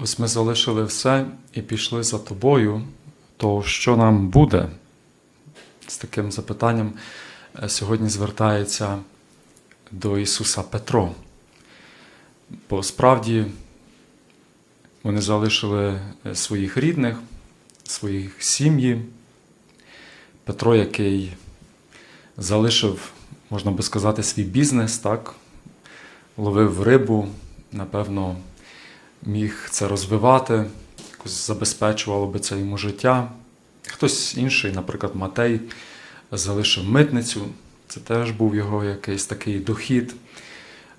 Ось ми залишили все і пішли за тобою, то що нам буде? З таким запитанням е, сьогодні звертається до Ісуса Петро. Бо справді вони залишили е, своїх рідних, своїх сім'ї. Петро, який залишив, можна би сказати, свій бізнес, так? ловив рибу, напевно, міг це розвивати, якось забезпечувало би це йому життя. Хтось інший, наприклад, Матей, залишив митницю, це теж був його якийсь такий дохід.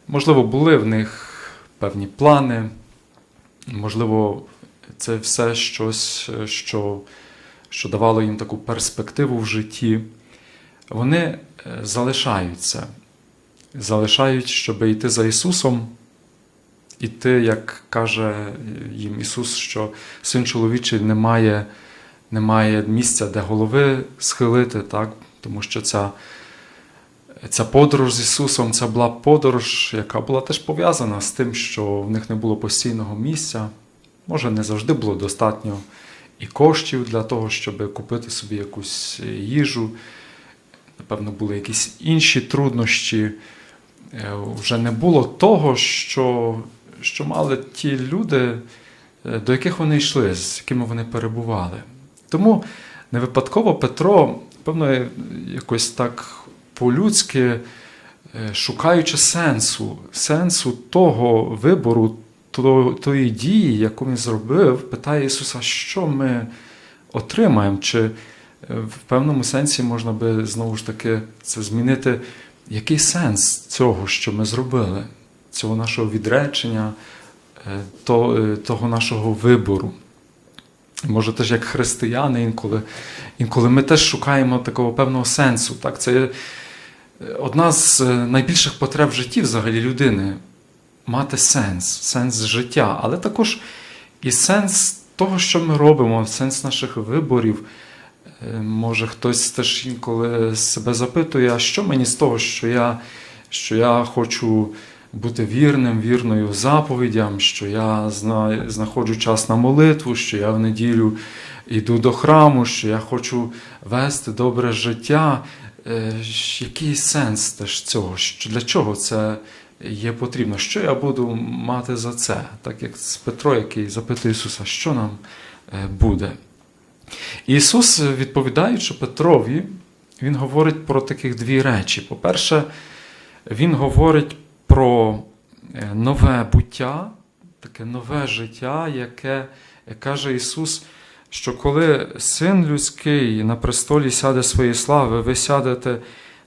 Можливо, були в них певні плани, можливо, це все щось, що, що давало їм таку перспективу в житті. Вони е, залишаються, залишають, щоб йти за Ісусом. Іти, як каже їм Ісус, що син чоловічий не має, не має місця, де голови схилити, так? тому що ця, ця подорож з Ісусом це була подорож, яка була теж пов'язана з тим, що в них не було постійного місця. Може, не завжди було достатньо і коштів для того, щоб купити собі якусь їжу. Напевно, були якісь інші труднощі. Е, Вже не було того, що, що мали ті люди, е, до яких вони йшли, з якими вони перебували. Тому не випадково Петро, певно, якось так по-людськи, е, шукаючи сенсу, сенсу того вибору, тої дії, яку він зробив, питає Ісуса, що ми отримаємо? Чи е, в певному сенсі можна би знову ж таки це змінити? Який сенс цього, що ми зробили, цього нашого відречення, е, е, того нашого вибору? Може, теж як християни інколи, інколи ми теж шукаємо такого певного сенсу. Так? Це е, одна з найбільших потреб в житті взагалі людини мати сенс, сенс життя, але також і сенс того, що ми робимо, сенс наших виборів. Може, хтось теж інколи себе запитує, а що мені з того, що я, що я хочу бути вірним, вірною заповідям, що я знаходжу час на молитву, що я в неділю йду до храму, що я хочу вести добре життя. Е, Який сенс теж цього? Для чого це є потрібно? Що я буду мати за це? Так як з Петро, який запитує Ісуса, що нам е, буде? Ісус, відповідаючи Петрові, Він говорить про таких дві речі. По-перше, Він говорить про е, нове буття, таке нове життя, яке, каже Ісус, що коли син людський на престолі сяде своєї слави, ви сядете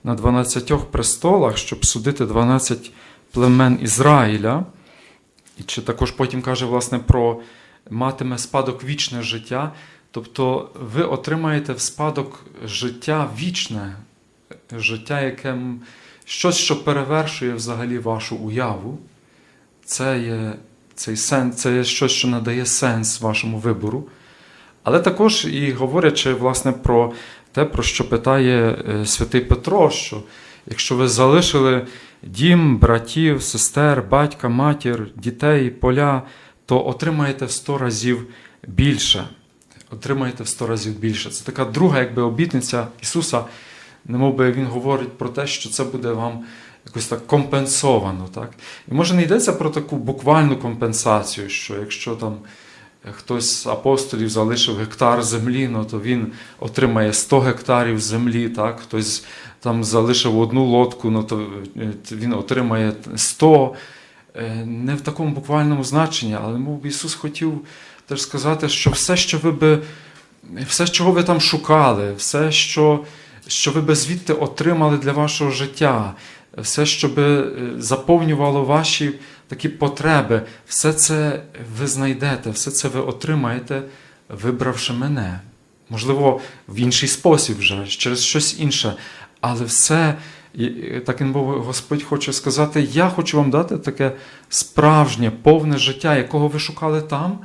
на 12 престолах, щоб судити 12 племен Ізраїля. І чи також потім каже, власне, про матиме спадок вічне життя. Тобто ви отримаєте в спадок життя вічне, життя, яке щось, що перевершує взагалі вашу уяву. Це є, цей сенс, це є щось, що надає сенс вашому вибору. Але також і говорячи власне, про те, про що питає е, святий Петро, що якщо ви залишили дім, братів, сестер, батька, матір, дітей, поля, то отримаєте в сто разів більше. Отримаєте в сто разів більше. Це така друга якби, обітниця Ісуса, немов Він говорить про те, що це буде вам якось так компенсовано. Так? І може не йдеться про таку буквальну компенсацію, що якщо там хтось з апостолів залишив гектар землі, ну, то він отримає 100 гектарів землі, так? хтось там залишив одну лодку, ну, то е, він отримає 100. Е, Не в такому буквальному значенні, але мов Ісус хотів теж сказати, що все, що ви би, все, чого ви там шукали, все, що, що ви би звідти отримали для вашого життя, все, що би е, заповнювало ваші такі потреби, все це ви знайдете, все це ви отримаєте, вибравши мене. Можливо, в інший спосіб вже, через щось інше. Але все, так він був, Господь хоче сказати: я хочу вам дати таке справжнє, повне життя, якого ви шукали там,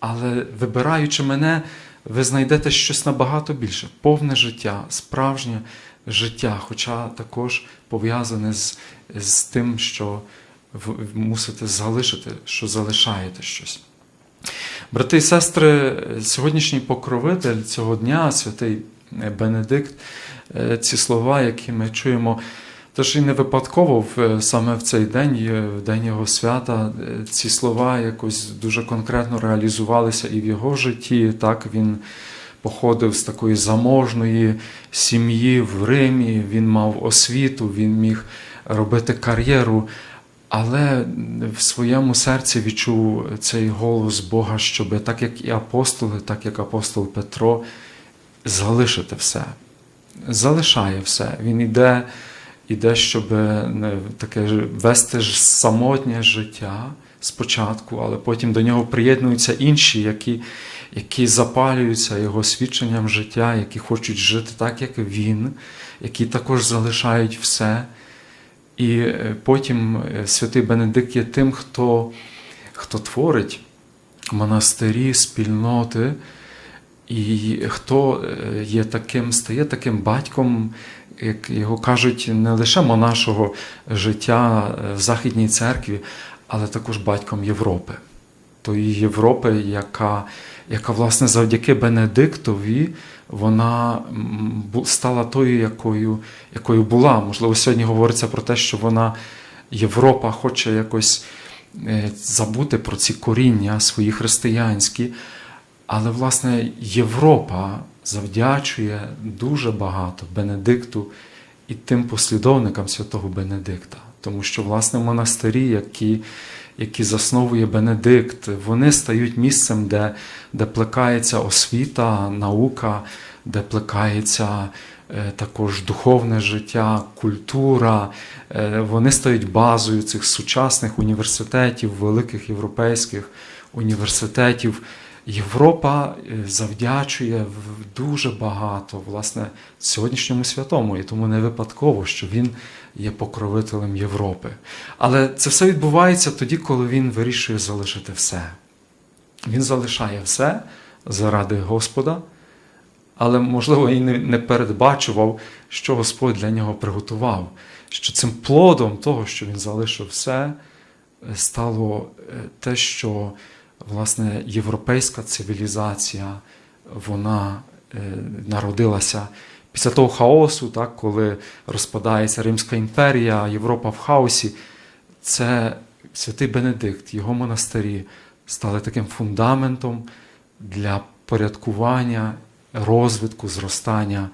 але вибираючи мене, ви знайдете щось набагато більше. Повне життя, справжнє життя, хоча також пов'язане з, з тим, що ви мусите залишити, що залишаєте щось. Брати і сестри, сьогоднішній покровитель цього дня, святий Бенедикт, е, ці слова, які ми чуємо, Тож і не випадково саме в цей день, е, в день його свята, е, ці слова якось дуже конкретно реалізувалися і в його житті. Так він походив з такої заможної сім'ї в Римі, він мав освіту, він міг робити кар'єру, але в своєму серці відчув цей голос Бога, щоб так як і апостоли, так як апостол Петро, залишити все. Залишає все. Він іде іде, щоб не таке вести ж самотнє життя спочатку, але потім до нього приєднуються інші, які, які запалюються його свідченням життя, які хочуть жити так, як він, які також залишають все. І е, потім е, святий Бенедикт є тим, хто, хто творить монастирі, спільноти, і хто е, є таким, стає таким батьком, як його кажуть, не лише монашого життя е, в Західній церкві, але також батьком Європи. Тої Європи, яка, яка власне завдяки Бенедиктові вона стала тою, якою, якою була. Можливо, сьогодні говориться про те, що вона Європа хоче якось е, забути про ці коріння свої християнські. Але, власне, Європа завдячує дуже багато Бенедикту і тим послідовникам святого Бенедикта. Тому що, власне, монастирі, які, які засновує Бенедикт, вони стають місцем, де, де плекається освіта, наука, де плекається е, також духовне життя, культура. Е, Вони стають базою цих сучасних університетів, великих європейських університетів. Європа е, завдячує дуже багато власне сьогоднішньому святому, і тому не випадково, що він є покровителем Європи. Але це все відбувається тоді, коли він вирішує залишити все. Він залишає все заради Господа, але, можливо, і не, передбачував, що Господь для нього приготував. Що цим плодом того, що він залишив все, е, стало е, те, що власне європейська цивілізація вона е, народилася після того хаосу, так, коли розпадається Римська імперія, Європа в хаосі. Це святий Бенедикт, його монастирі стали таким фундаментом для порядкування, розвитку, зростання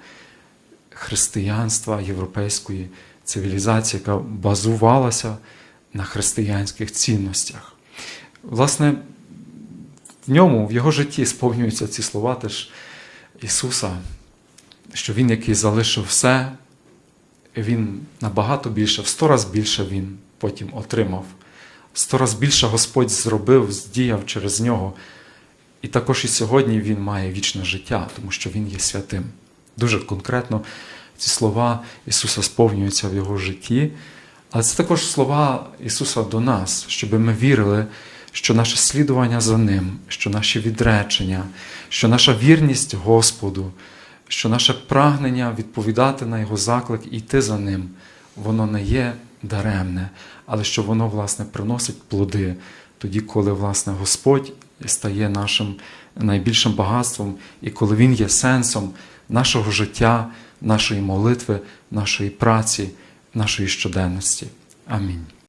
християнства, європейської цивілізації, яка базувалася на християнських цінностях. Власне, в ньому, в його житті сповнюються ці слова теж Ісуса, що Він, який залишив все, Він набагато більше, в сто раз більше Він потім отримав. Сто раз більше Господь зробив, здіяв через нього. І також і сьогодні Він має вічне життя, тому що Він є святим. Дуже конкретно ці слова Ісуса сповнюються в Його житті. Але це також слова Ісуса до нас, щоб ми вірили, що наше слідування за Ним, що наші відречення, що наша вірність Господу, що наше прагнення відповідати на Його заклик і йти за Ним, воно не є даремне, але що воно, власне, приносить плоди тоді, коли, власне, Господь стає нашим найбільшим багатством, і коли Він є сенсом нашого життя, нашої молитви, нашої праці, нашої щоденності. Амінь.